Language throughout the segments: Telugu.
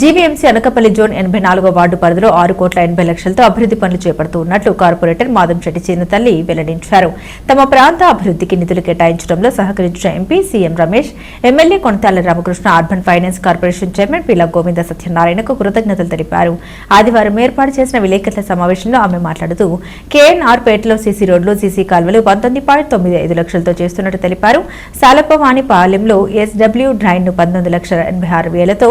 GVMC Anakapalli zone ఎనభై నాలుగో వార్డు పరిధిలో ఆరు కోట్ల ఎనభై లక్షలతో అభివృద్ధి పనులు చేపడుతూ ఉన్నట్లు కార్పొరేటర్ చిన్న చిన్నతల్లి వెల్లడించారు. తమ ప్రాంత అభివృద్ధికి నిధులు కేటాయించడంలో సహకరించిన MP CM Ramesh MLA Konathala Ramakrishna urban finance corporation chairman Pilla Govinda సత్యనారాయణకు కృతజ్ఞతలు తెలిపారు. ఆదివారం ఏర్పాటు చేసిన విలేకరుల సమావేశంలో ఆమె మాట్లాడుతూ కేఎన్ఆర్ పేటలో సీసీ రోడ్లు సీసీ కాల్వలు పంతొమ్మిది పాయింట్ తొమ్మిది ఐదు లక్షలతో చేస్తున్నట్టు తెలిపారు. సాలపవాణి పాలెంలో ఎస్డబ్ల్యూ డ్రైన్ను పంతొమ్మిది లక్షల ఎనభై ఆరు వేలతో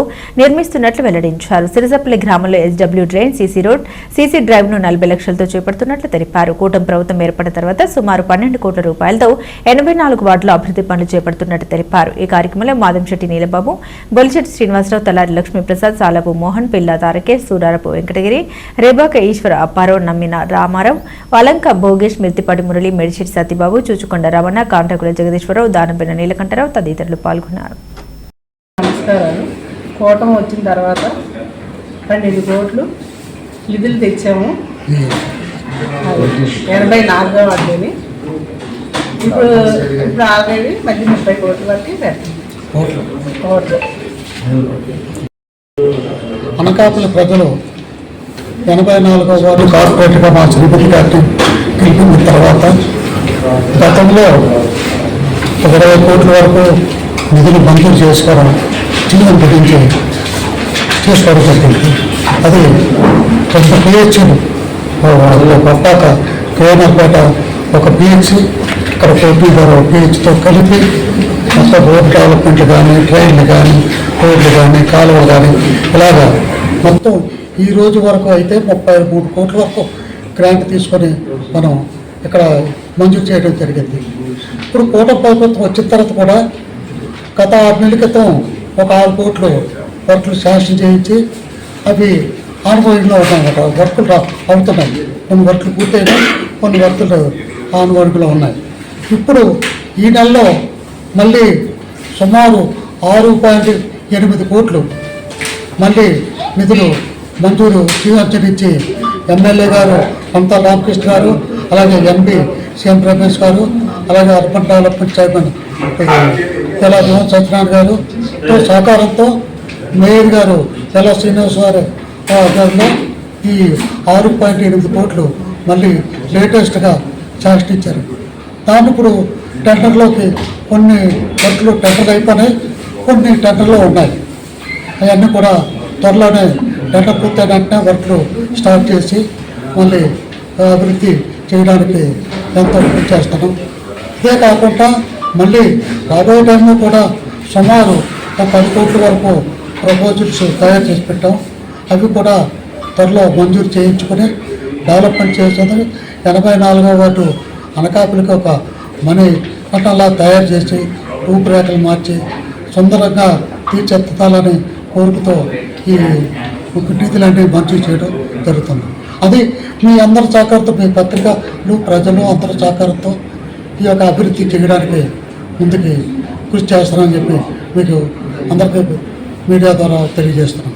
నిర్మిస్తున్నట్లు వెల్లడించారు. సిరిసపల్లి గ్రామంలో SW drain CC road CC డ్రైవ్ను నలభై లక్షలతో చేపడుతున్నట్లు తెలిపారు. కూటమి ప్రభుత్వం ఏర్పడిన తర్వాత సుమారు పన్నెండు కోట్ల రూపాయలతో ఎనభై నాలుగు వార్డులో అభివృద్ధి పనులు చేపడుతున్నట్లు తెలిపారు. ఈ కార్యక్రమంలో మాదంశెట్టి నీలబాబు బొలిశెట్టి శ్రీనివాసరావు తలారి లక్ష్మీప్రసాద్ సాలపు మోహన్ పిల్ల తారకేష్ సూడారపు వెంకటగిరి రేబాక ఈశ్వర అప్పారావు నమ్మిన రామారావు వలంక భోగేష్ మిర్తిపాటి మురళి మెడిశెట్టి సతీబాబు చూచుకొండ రమణ కాంటాకుల జగదీశ్వరరావు దానంపైన నీలకంఠరావు తదితరులు పాల్గొన్నారు. నమస్కారాలు. కూటమి వచ్చిన తర్వాత పన్నెండు కోట్లు నిధులు తెచ్చాము. ఎనభై నాలుగో వాటిని ఇప్పుడు ఇప్పుడు ఆల్రెడీ మళ్ళీ ముప్పై కోట్ల వరకు పెట్టింది కోట్లు. అనకాపల్లి ప్రజలు ఎనభై నాలుగో వార్డు కార్పొరేట్గా మా శ్రీపతి గారిని గెలిపిన తర్వాత గతంలో ఒక ఇరవై కోట్ల వరకు నిధులు మంజూరు చేసుకోవడం చిన్న గురించి చేసుకోవడం జరిగింది అది కొంత పిహెచ్లు పట్టాక కేఎన్ఆర్పేట ఒక పిహెచ్ ఇక్కడ పోటీ గారు పిహెచ్తో కలిపి మొత్తం రోడ్ డెవలప్మెంట్ కానీ ట్రైన్లు కానీ రోడ్లు కానీ కాలువలు కానీ ఇలాగా మొత్తం ఈ రోజు వరకు అయితే ముప్పై మూడు కోట్ల వరకు గ్రాంట్ తీసుకొని మనం ఇక్కడ మంజూరు చేయడం జరిగింది. ఇప్పుడు కోట ప్రభుత్వం వచ్చిన తర్వాత కూడా గత ఆరు నెలల క్రితం ఒక ఆరు కోట్లు వర్కులు శాంక్షన్ చేయించి అవి ఆన్గోయింగ్లో ఉన్నాయన్నమాట. వర్కులు రా అవుతున్నాయి. కొన్ని వర్కులు పూర్తయినా కొన్ని వర్కులు ఆన్గోయింగ్లో ఉన్నాయి. ఇప్పుడు ఈ నెలలో మళ్ళీ సుమారు ఆరు పాయింట్ ఎనిమిది కోట్లు మళ్ళీ నిధులు మంజూరు స్వీకరించి ఎమ్మెల్యే గారు మమతా రామకృష్ణ గారు అలాగే ఎంపీ సీఎం రమేష్ గారు అలాగే అర్బన్ డెవలప్మెంట్ చైర్మన్ తెలా జోన్ సత్యనారాయణ గారు సహకారంతో మేయర్ గారు తెలా శ్రీనివాస్ గారు ఆధ్వర్యంలో ఈ ఆరు పాయింట్ ఎనిమిది కోట్లు మళ్ళీ లేటెస్ట్గా శాంక్షన్ ఇచ్చారు. దాన్ని ఇప్పుడు టెండర్లోకి కొన్ని వర్క్లు టెండర్లు అయిపోయినాయి కొన్ని టెండర్లు ఉన్నాయి. అవన్నీ కూడా త్వరలోనే టెండర్ పూర్తయిన వెంటనే వర్క్లు స్టార్ట్ చేసి మళ్ళీ అభివృద్ధి చేయడానికి ఎంతో కృషి చేస్తాను ఇదే కాకుండా మళ్ళీ రాబోయే టైంలో కూడా సుమారు ఒక పది కోట్ల వరకు ప్రపోజల్స్ తయారు చేసి పెట్టాం. అవి కూడా త్వరలో మంజూరు చేయించుకొని డెవలప్మెంట్ చేస్తుంది ఎనభై నాలుగో వార్డు అనకాపల్లికి ఒక మనీ పట్టణంలా తయారు చేసి రూపురేఖలు మార్చి సుందరంగా తీర్చెత్తాలని కోరికతో ఈ నిధులన్నీ మంజూరు చేయడం జరుగుతుంది. అది మీ అందరి సహకారంతో మీ పత్రికలు ప్రజలు అందరి సహకారంతో ఈ యొక్క అభివృద్ధి చేయడానికి ముందుకి కృషి చేస్తానని చెప్పి మీకు అందరికీ మీడియా ద్వారా తెలియజేస్తున్నాను